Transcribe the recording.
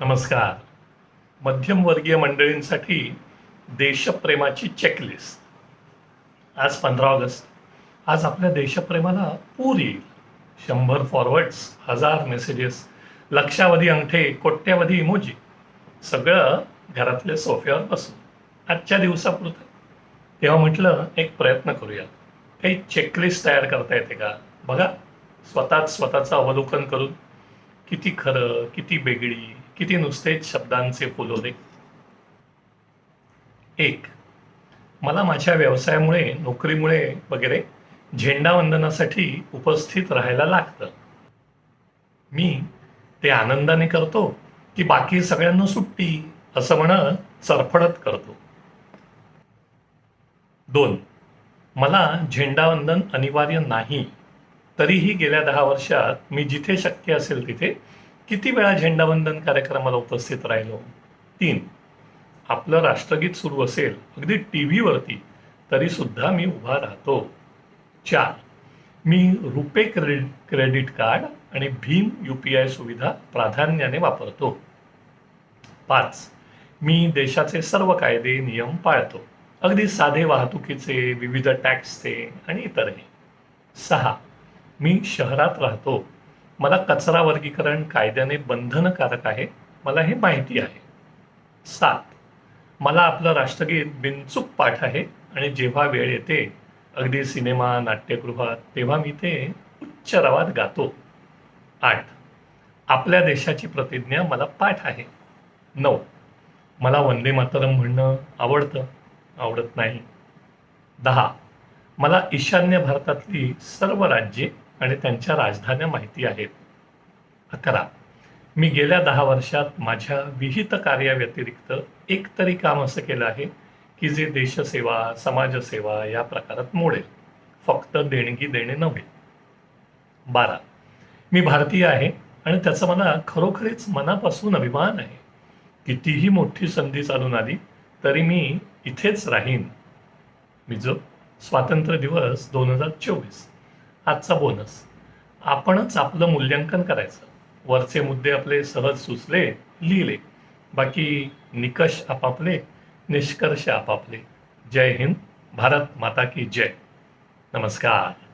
नमस्कार. मध्यमवर्गीय मंडळींसाठी देशप्रेमाची चेकलिस्ट आज पंधरा ऑगस्ट. आज आपल्या देशप्रेमाला पूर येईल. शंभर फॉरवर्ड्स हजार मेसेजेस लक्षावधी अंगठे कोट्यावधी इमोजी सगळं घरातल्या सोफ्यावर बसून. आजच्या दिवसापुरतं. तेव्हा म्हटलं एक प्रयत्न करूया. काही चेकलिस्ट तयार करता येते का? बघा. स्वतःच स्वतःचं अवलोकन करून. किती खरं किती वेगळी किती नुसतेच शब्दांचे फुलोरे एक मला माझ्या व्यवसायामुळे नोकरीमुळे वगैरे झेंडावंदनासाठी उपस्थित राहायला लागतं. मी ते आनंदाने करतो की बाकी सगळ्यांना सुट्टी असं म्हणत चरफडत करतो. दोन मला झेंडावंदन अनिवार्य नाही. तरीही गेल्या दहा वर्षात मी जिथे शक्य असेल तिथे किती वेळा झेंडावंदन कार्यक्रमाला उपस्थित राहिलो? तीन. आपलं राष्ट्रगीत सुरू असेल अगदी टी व्हीवरती तरीसुद्धा मी उभा राहतो. चार. मी रुपे क्रेडिट क्रेडिट कार्ड आणि भीम यू पी आय सुविधा प्राधान्याने वापरतो. पाच. मी देशाचे सर्व कायदे नियम पाळतो. अगदी साधे वाहतुकीचे विविध टॅक्सचे आणि इतरही. सहा. मी शहरात राहतो. मला कचरा वर्गीकरण कायद्याने बंधनकारक आहे मला हे माहिती आहे. सात मला आपलं राष्ट्रगीत बिनचूक पाठ आहे आणि जेव्हा वेळ येते अगदी सिनेमा नाट्यगृहात तेव्हा मी ते उच्च रवात गातो. आठ आपल्या देशाची प्रतिज्ञा मला पाठ आहे. नऊ मला वंदे मातरम म्हणणं आवडतं आवडत नाही. दहा मला ईशान्य भारतातली सर्व राज्ये आणि त्यांच्या राजधान्या माहिती आहेत. अकरा. मी गेल्या दहा वर्षात माझ्या विहित कार्याव्यतिरिक्त एक तरी काम असं केलं आहे की जे देशसेवा समाजसेवा या प्रकारात मोडेल. फक्त देणगी देणे नव्हे. बारा. मी भारतीय आहे आणि त्याचा मला खरोखरीच मनापासून अभिमान आहे. कितीही मोठी संधी चालून आली तरी मी इथेच राहीन. मी जो स्वातंत्र्य दिवस दोन हजार चोवीस. आजचा बोनस आपणच आपलं मूल्यांकन करायचं. वरचे मुद्दे आपले सहज सुचले लिहिले. बाकी निकष आपापले निष्कर्ष आपापले. जय हिंद भारत माता की जय. नमस्कार.